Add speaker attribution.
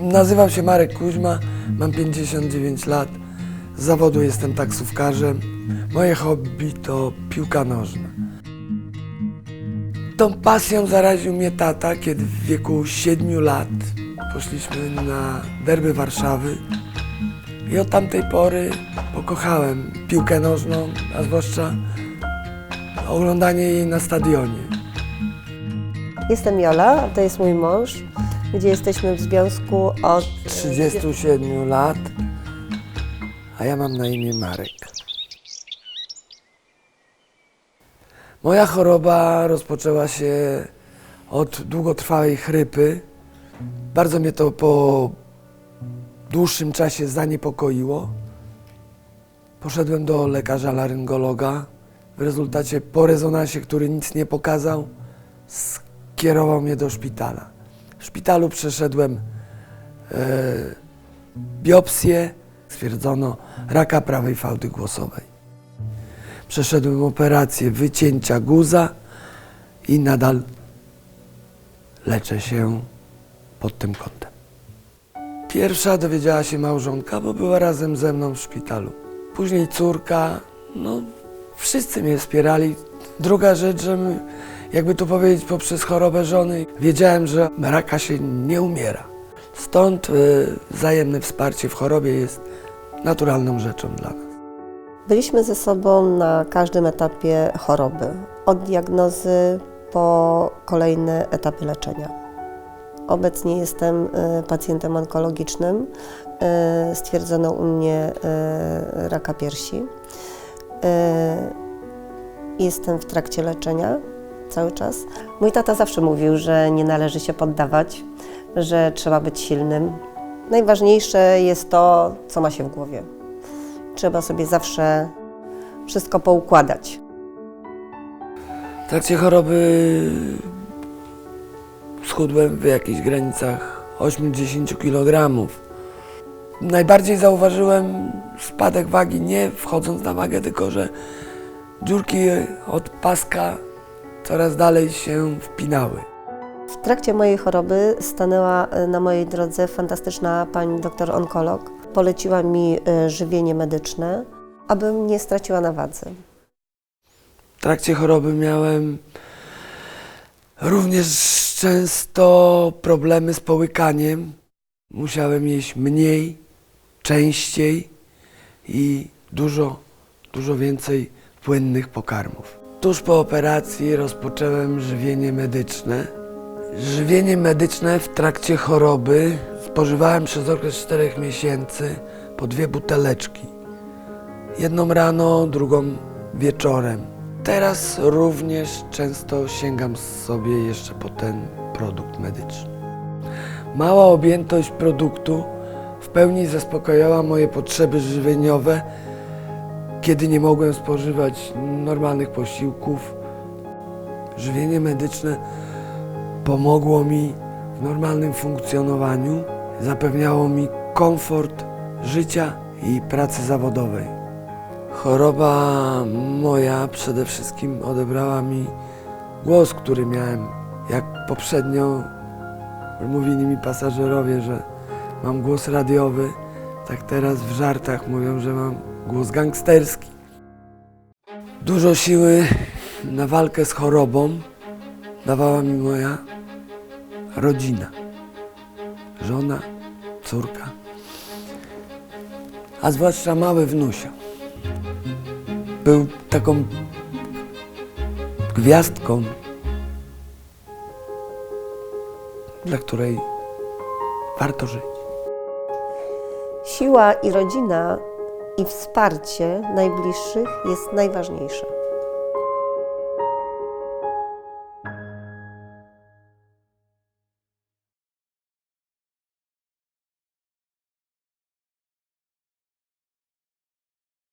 Speaker 1: Nazywam się Marek Kuźma, mam 59 lat. Z zawodu jestem taksówkarzem. Moje hobby to piłka nożna. Tą pasją zaraził mnie tata, kiedy w wieku 7 lat poszliśmy na derby Warszawy. I od tamtej pory pokochałem piłkę nożną, a zwłaszcza oglądanie jej na stadionie.
Speaker 2: Jestem Jola, to jest mój mąż, gdzie jesteśmy w związku od
Speaker 1: 37 lat, a ja mam na imię Marek. Moja choroba rozpoczęła się od długotrwałej chrypy. Bardzo mnie to po dłuższym czasie zaniepokoiło. Poszedłem do lekarza laryngologa. W rezultacie po rezonansie, który nic nie pokazał, skierował mnie do szpitala. W szpitalu przeszedłem e, biopsję, stwierdzono raka prawej fałdy głosowej. Przeszedłem operację wycięcia guza i nadal leczę się pod tym kątem. Pierwsza dowiedziała się małżonka, bo była razem ze mną w szpitalu. Później córka, no wszyscy mnie wspierali. Druga rzecz, że my, jakby tu powiedzieć, poprzez chorobę żony wiedziałem, że raka się nie umiera. Stąd y, wzajemne wsparcie w chorobie jest naturalną rzeczą dla nas.
Speaker 2: Byliśmy ze sobą na każdym etapie choroby, od diagnozy po kolejne etapy leczenia. Obecnie jestem y, pacjentem onkologicznym. y, Stwierdzono u mnie y, raka piersi. Jestem w trakcie leczenia cały czas. Mój tata zawsze mówił, że nie należy się poddawać, że trzeba być silnym. Najważniejsze jest to, co ma się w głowie. Trzeba sobie zawsze wszystko poukładać.
Speaker 1: W trakcie choroby schudłem w jakichś granicach 8-10 kg. Najbardziej zauważyłem spadek wagi nie wchodząc na wagę, tylko że dziurki od paska coraz dalej się wpinały.
Speaker 2: W trakcie mojej choroby stanęła y, na mojej drodze fantastyczna pani doktor onkolog. Poleciła mi y, żywienie medyczne, abym nie straciła na wadze.
Speaker 1: W trakcie choroby miałem również często problemy z połykaniem. Musiałem jeść mniej, częściej i dużo, dużo więcej płynnych pokarmów. Tuż po operacji rozpocząłem żywienie medyczne. Żywienie medyczne w trakcie choroby spożywałem przez okres 4 miesięcy po dwie buteleczki. Jedną rano, drugą wieczorem. Teraz również często sięgam sobie jeszcze po ten produkt medyczny. Mała objętość produktu w pełni zaspokajała moje potrzeby żywieniowe, kiedy nie mogłem spożywać normalnych posiłków. Żywienie medyczne pomogło mi w normalnym funkcjonowaniu, zapewniało mi komfort życia i pracy zawodowej. Choroba moja przede wszystkim odebrała mi głos, który miałem. Jak poprzednio mówili mi pasażerowie, że mam głos radiowy, tak teraz w żartach mówią, że mam głos gangsterski. Dużo siły na walkę z chorobą dawała mi moja rodzina. Żona, córka, a zwłaszcza mały wnusio był taką gwiazdką, dla której warto żyć.
Speaker 2: Siła i rodzina i wsparcie najbliższych jest najważniejsze.